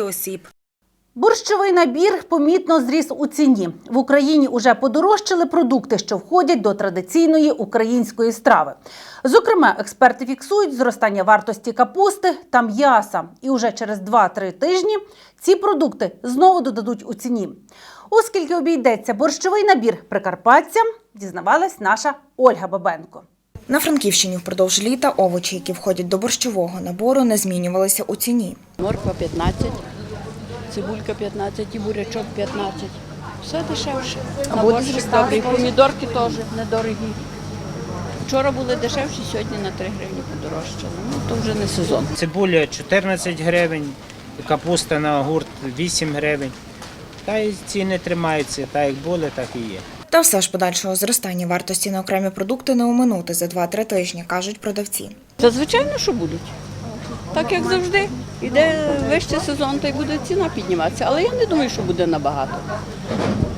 осіб. Борщовий набір помітно зріс у ціні. В Україні уже подорожчали продукти, що входять до традиційної української страви. Зокрема, експерти фіксують зростання вартості капусти та м'яса. І уже через 2-3 тижні ці продукти знову додадуть у ціні. Оскільки обійдеться борщовий набір прикарпатцям, дізнавалась наша Ольга Бабенко. На Франківщині впродовж літа овочі, які входять до борщового набору, не змінювалися у ціні. Морква 15, цибулька 15 і бурячок 15. Все дешевше. А На буде борщик зростати? Помідорки теж недорогі. Вчора були дешевші, сьогодні на 3 гривні подорожчали. Ну, то вже не сезон. Цибуля 14 гривень, капуста на гурт 8 гривень. Та й ціни тримаються, так як були, так і є. Та все ж подальшого зростання вартості на окремі продукти не оминути за 2-3 тижні, кажуть продавці. Та звичайно, що будуть. Так як завжди. Іде вищий сезон, то й буде ціна підніматися. Але я не думаю, що буде набагато.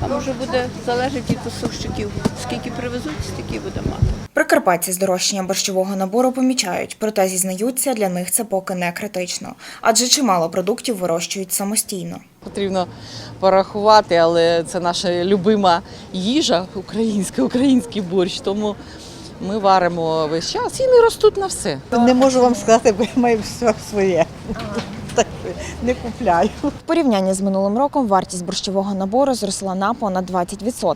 А може буде залежить від поставщиків. Скільки привезуть, стільки буде мати. Прикарпатці здорожчання борщового набору помічають, проте зізнаються, для них це поки не критично, адже чимало продуктів вирощують самостійно. Потрібно порахувати, але це наша любима їжа українська, український борщ. Тому ми варимо весь час. Ціни ростуть на все. Не можу вам сказати, бо я маю все своє. Так не купляю. В порівнянні з минулим роком вартість борщового набору зросла на понад 20%.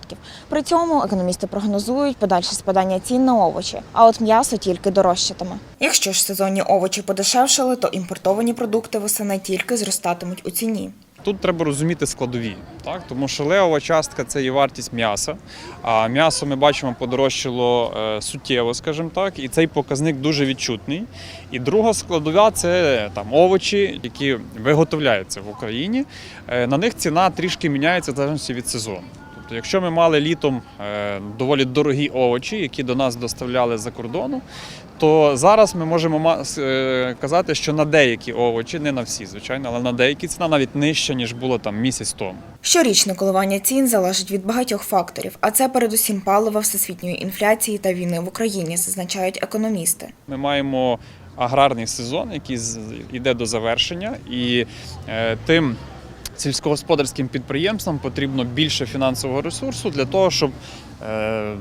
При цьому економісти прогнозують подальше спадання цін на овочі, а от м'ясо тільки дорожчатиме. Якщо ж сезонні овочі подешевшали, то імпортовані продукти восени тільки зростатимуть у ціні. Тут треба розуміти складові, так тому що левова частка це є вартість м'яса. А м'ясо ми бачимо подорожчало е, суттєво, скажімо так, і цей показник дуже відчутний. І друга складова це там овочі, які виготовляються в Україні. Е, на них ціна трішки міняється в залежності від сезону. Тобто, якщо ми мали літом е, доволі дорогі овочі, які до нас доставляли за кордону, то зараз ми можемо е, казати, що на деякі овочі, не на всі, звичайно, але на деякі ціна навіть нижча, ніж було там місяць тому. Щорічне коливання цін залежить від багатьох факторів, а це передусім палива всесвітньої інфляції та війни в Україні, зазначають економісти. Ми маємо аграрний сезон, який йде до завершення, і е, тим сільськогосподарським підприємствам потрібно більше фінансового ресурсу для того, щоб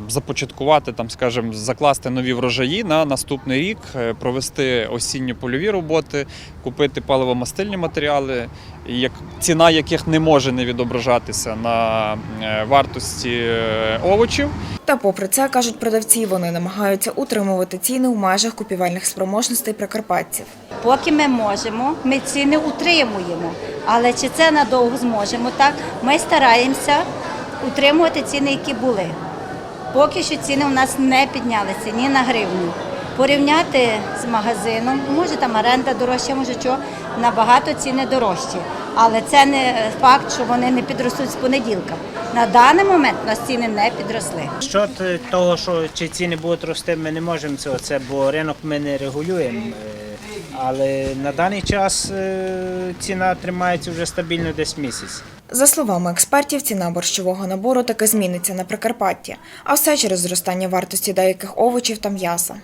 започаткувати, там, скажімо, закласти нові врожаї на наступний рік, е, провести осінньо-польові роботи, купити паливомастильні матеріали, як, ціна яких не може не відображатися на е, вартості е, овочів. Та попри це, кажуть продавці, вони намагаються утримувати ціни в межах купівельних спроможностей прикарпатців. Поки ми можемо, ми ціни утримуємо. Але чи це надовго зможемо? Так, ми стараємося утримувати ціни, які були. Поки що ціни у нас не піднялися ні на гривню. Порівняти з магазином, може там оренда дорожча, може що, набагато ціни дорожчі. Але це не факт, що вони не підростуть з понеділка. На даний момент у нас ціни не підросли. Щодо того, що чи ціни будуть рости, ми не можемо цього, це, бо ринок ми не регулюємо. Е, Але на даний час е, ціна тримається вже стабільно десь місяць. За словами експертів, ціна борщового набору таки зміниться на Прикарпатті, а все через зростання вартості деяких овочів та м'яса.